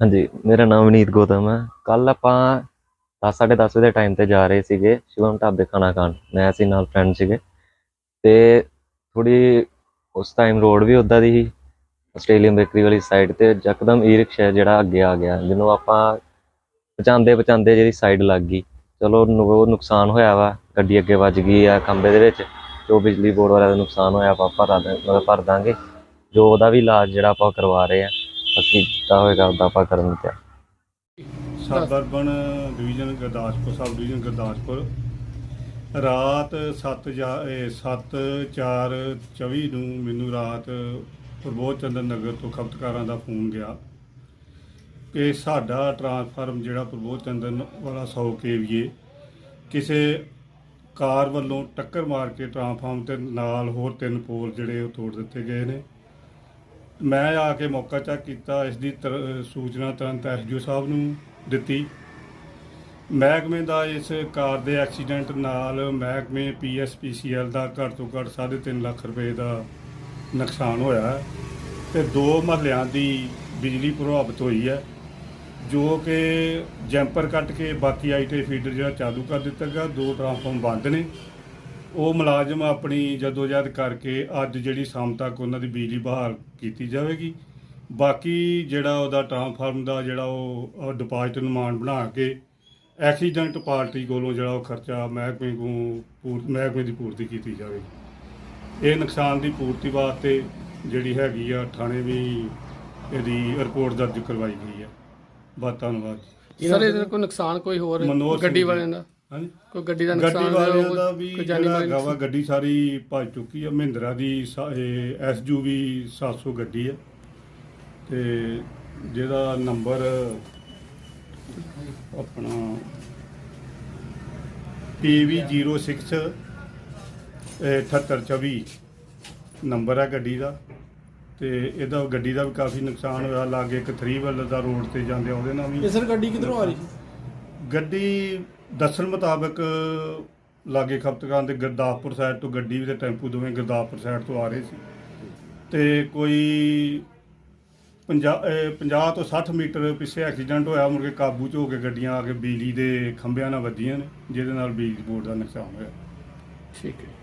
ਹਾਂਜੀ, ਮੇਰਾ ਨਾਮ ਵਿਨੀਤ ਗੌਤਮ ਹੈ। ਕੱਲ ਆਪਾਂ 10:30 ਵਜੇ ਦੇ ਟਾਈਮ ਤੇ ਜਾ ਰਹੇ ਸੀਗੇ ਸ਼ਿਵਮ ਢਾਬੇ ਖਾਣਾ ਖਾਣ। ਮੈਂ ਸੀ ਨਾਲ ਫਰੈਂਡ ਸੀਗੇ। ਤੇ ਥੋੜੀ ਉਸ ਟਾਈਮ ਰੋਡ ਵੀ ਉਦਾਂ ਦੀ ਸੀ। ਆਸਟ੍ਰੇਲੀਅਨ ਬੇਕਰੀ ਵਾਲੀ ਸਾਈਡ ਤੇ ਯਕਦਮ ਈ ਰਿਕਸ਼ਾ ਜਿਹੜਾ ਅੱਗੇ ਆ ਗਿਆ। ਜਿਹਨੂੰ ਆਪਾਂ ਪਹੁੰਚਾਉਂਦੇ ਪਹੁੰਚਾਉਂਦੇ ਜਿਹੜੀ ਸਾਈਡ ਲੱਗ ਗਈ। ਚਲੋ ਉਹ ਨੁਕਸਾਨ ਹੋਇਆ ਵਾ। ਗੱਡੀ ਅੱਗੇ ਵੱਜ ਗਈ ਆ ਖੰਭੇ ਦੇ ਵਿੱਚ। ਜੋ ਬਿਜਲੀ ਬੋਰਡ ਵਾਲਿਆਂ ਦਾ ਨੁਕਸਾਨ ਹੋਇਆ, ਆਪਾਂ ਭਰਾ ਦੇ, ਮਤਲਬ ਭਰ ਦਾਂਗੇ। ਜੋ ਉਹਦਾ ਵੀ ਇਲਾਜ ਜਿਹੜਾ ਆਪਾਂ ਕਰਵਾ ਰਹੇ ਆ। ਬਾਕੀ ਜਿੱਦਾਂ ਹੋਏਗਾ ਉਹਦਾ ਆਪਾਂ ਕਰਨ ਤੇ suburban division Gurdaspur, sub division Gurdaspur. ਰਾਤ 7 7 4 24 ਨੂੰ ਮੈਨੂੰ ਰਾਤ ਪ੍ਰਬੋਧ ਚੰਦਰ ਨਗਰ ਤੋਂ ਖਪਤਕਾਰਾਂ ਦਾ ਫੋਨ ਗਿਆ ਕਿ ਸਾਡਾ ਟਰਾਂਸਫਾਰਮ ਜਿਹੜਾ ਪ੍ਰਬੋਧ ਚੰਦਰ ਨ- ਵਾਲਾ 100 ਕੇਵੀਏ, ਕਿਸੇ ਕਾਰ ਵੱਲੋਂ ਟੱਕਰ ਮਾਰ ਕੇ ਟਰਾਂਸਫਾਰਮ ਤੇ ਨਾਲ ਹੋਰ ਤਿੰਨ ਪੋਲ ਜਿਹੜੇ ਉਹ ਤੋੜ ਦਿੱਤੇ ਗਏ ਨੇ। ਮੈਂ ਆ ਕੇ ਮੌਕਾ ਚੈੱਕ ਕੀਤਾ ਇਸ ਦੀ ਤਰ- ਸੂਚਨਾ ਤੁਰੰਤ ਐਸਡੀਓ ਸਾਹਿਬ ਨੂੰ ਦਿੱਤੀ। ਮਹਿਕਮੇ ਦਾ ਇਸ ਕਾਰ ਦੇ ਐਕਸੀਡੈਂਟ ਨਾਲ ਮਹਿਕਮੇ ਪੀਐਸਪੀਸੀਐਲ ਦਾ ਘੱਟ ਤੋਂ ਘੱਟ 3.5 ਲੱਖ ਰੁਪਏ ਦਾ ਨੁਕਸਾਨ ਹੋਇਆ ਹੈ ਤੇ ਦੋ ਮਹੱਲਿਆਂ ਦੀ ਬਿਜਲੀ ਪ੍ਰਭਾਵਿਤ ਹੋਈ ਹੈ, ਜੋ ਕਿ ਜੈਂਪਰ ਕੱਟ ਕੇ ਬਾਕੀ ਆਈਟੀ ਫੀਡਰ ਜਿਹੜਾ ਚਾਲੂ ਕਰ ਦਿੱਤਾ ਗਿਆ, ਦੋ ਟਰਾਂਸਫਾਰਮ ਬੰਦ ਨੇ। ਉਹ ਮੁਲਾਜ਼ਮ ਆਪਣੀ ਜਦੋਜਹਿਦ ਕਰਕੇ ਅੱਜ ਜਿਹੜੀ ਸ਼ਾਮ ਤੱਕ ਉਹਨਾਂ ਦੀ ਬਿਜਲੀ ਬਹਾਲ ਕੀਤੀ ਜਾਵੇਗੀ। ਬਾਕੀ ਜਿਹੜਾ ਉਹਦਾ ਟਰਾਂਸਫਾਰਮ ਦਾ ਜਿਹੜਾ ਉਹ ਡਿਪੋਜ਼ਿਟ ਅਨੁਮਾਨ ਬਣਾ ਕੇ ਐਕਸੀਡੈਂਟ ਪਾਰਟੀ ਕੋਲੋਂ ਜਿਹੜਾ ਉਹ ਖਰਚਾ ਮਹਿਕਮੇ ਨੂੰ ਪੂਰ ਮਹਿਕਮੇ ਦੀ ਪੂਰਤੀ ਕੀਤੀ ਜਾਵੇਗੀ ਇਹ ਨੁਕਸਾਨ ਦੀ ਪੂਰਤੀ ਵਾਸਤੇ ਜਿਹੜੀ ਹੈਗੀ ਆ ਥਾਣੇ ਵੀ ਇਹਦੀ ਰਿਪੋਰਟ ਦਰਜ ਕਰਵਾਈ ਗਈ ਹੈ ਬਹੁਤ ਧੰਨਵਾਦ ਸਰ ਇਹਦਾ ਕੋਈ ਨੁਕਸਾਨ ਕੋਈ ਹੋਰ ਗੱਡੀ। ਵਾਲਿਆਂ ਦਾ? ਹਾਂਜੀ। ਕੋਈ ਗੱਡੀ ਦਾ ਗੱਡੀ ਨੁਕਸਾਨ ਵਾਲਿਆਂ ਹੋਇਆ, ਦਾ ਵੀ ਕੋਈ ਜਾਨੀ ਜਿਹੜਾ ਮਾਲੀ ਹੈਗਾ ਵਾ ਗੱਡੀ ਸਾਰੀ ਭੱਜ ਚੁੱਕੀ ਆ। ਮਹਿੰਦਰਾ ਦੀ ਐਸਯੂਵੀ 700 ਗੱਡੀ ਹੈ ਤੇ ਜਿਹਦਾ ਨੰਬਰ ਆਪਣਾ PV06 7824 ਨੰਬਰ ਹੈ ਗੱਡੀ ਦਾ। ਤੇ ਇਹਦਾ ਗੱਡੀ ਦਾ ਵੀ ਕਾਫੀ ਨੁਕਸਾਨ ਹੋਇਆ। ਲਾਗੇ ਇੱਕ 3 ਵੀਲਰ ਦਾ ਰੋਡ ਤੇ ਜਾਂਦੇ ਆ, ਉਹਦੇ ਨਾਲ ਵੀ ਇਹ ਸਰ ਗੱਡੀ ਕਿੱਧਰੋਂ ਆ ਰਹੀ ਸੀ? ਗੱਡੀ ਦੱਸਣ ਮੁਤਾਬਕ ਲਾਗੇ ਖਪਤਕਾਂ ਦੇ ਗੁਰਦਾਸਪੁਰ ਸਾਈਡ ਤੋਂ ਗੱਡੀ ਵੀ ਤੇ ਟੈਂਪੂ ਦੋਵੇਂ ਗੁਰਦਾਸਪੁਰ ਸਾਈਡ ਤੋਂ ਆ ਰਹੇ ਸੀ। ਤੇ ਕੋਈ 50 50 ਤੋਂ 60 ਮੀਟਰ ਪਿੱਛੇ ਐਕਸੀਡੈਂਟ ਹੋਇਆ, ਮੁੜ ਕੇ ਕਾਬੂ 'ਚ ਹੋ ਕੇ ਗੱਡੀਆਂ ਆ ਕੇ ਬਿਜਲੀ ਦੇ ਖੰਭਿਆਂ ਨਾਲ ਵੱਜੀਆਂ ਨੇ, ਜਿਹਦੇ ਨਾਲ ਬਿਜਲੀ ਬੋਰਡ ਦਾ ਨੁਕਸਾਨ ਹੋਇਆ। ਠੀਕ ਹੈ।